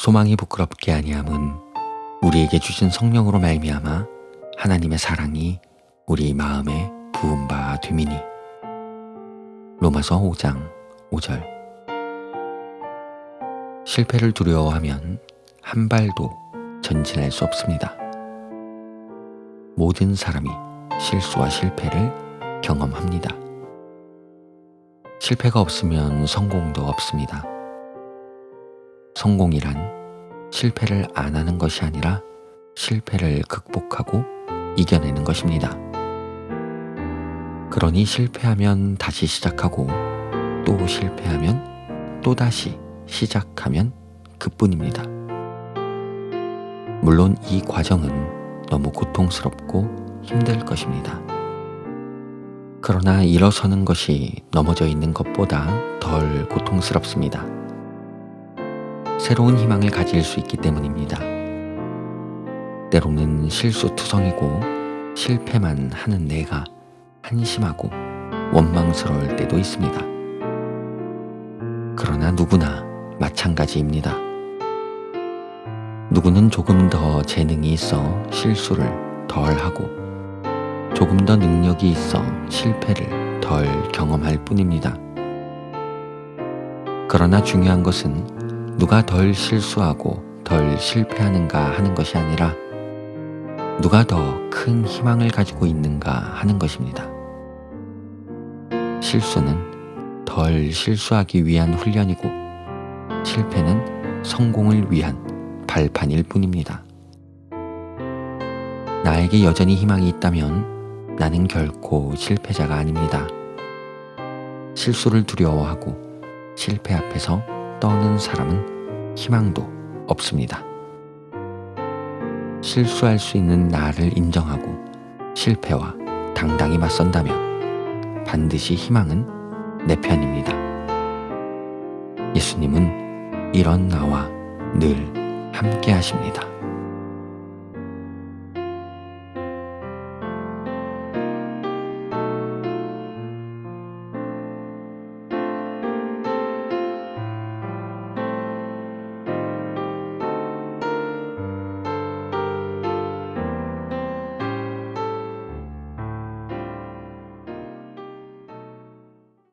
소망이 부끄럽게 아니함은 우리에게 주신 성령으로 말미암아 하나님의 사랑이 우리 마음에 부은 바 됨이니 로마서 5장 5절 실패를 두려워하면 한 발도 전진할 수 없습니다. 모든 사람이 실수와 실패를 경험합니다. 실패가 없으면 성공도 없습니다. 성공이란 실패를 안 하는 것이 아니라 실패를 극복하고 이겨내는 것입니다. 그러니 실패하면 다시 시작하고 또 실패하면 또 다시 시작하면 그뿐입니다. 물론 이 과정은 너무 고통스럽고 힘들 것입니다. 그러나 일어서는 것이 넘어져 있는 것보다 덜 고통스럽습니다. 새로운 희망을 가질 수 있기 때문입니다. 때로는 실수투성이고 실패만 하는 내가 한심하고 원망스러울 때도 있습니다. 그러나 누구나 마찬가지입니다. 누구는 조금 더 재능이 있어 실수를 덜 하고 조금 더 능력이 있어 실패를 덜 경험할 뿐입니다. 그러나 중요한 것은 누가 덜 실수하고 덜 실패하는가 하는 것이 아니라 누가 더 큰 희망을 가지고 있는가 하는 것입니다. 실수는 덜 실수하기 위한 훈련이고 실패는 성공을 위한 발판일 뿐입니다. 나에게 여전히 희망이 있다면 나는 결코 실패자가 아닙니다. 실수를 두려워하고 실패 앞에서 떠는 사람은 희망도 없습니다. 실수할 수 있는 나를 인정하고 실패와 당당히 맞선다면 반드시 희망은 내 편입니다. 예수님은 이런 나와 늘 함께 하십니다.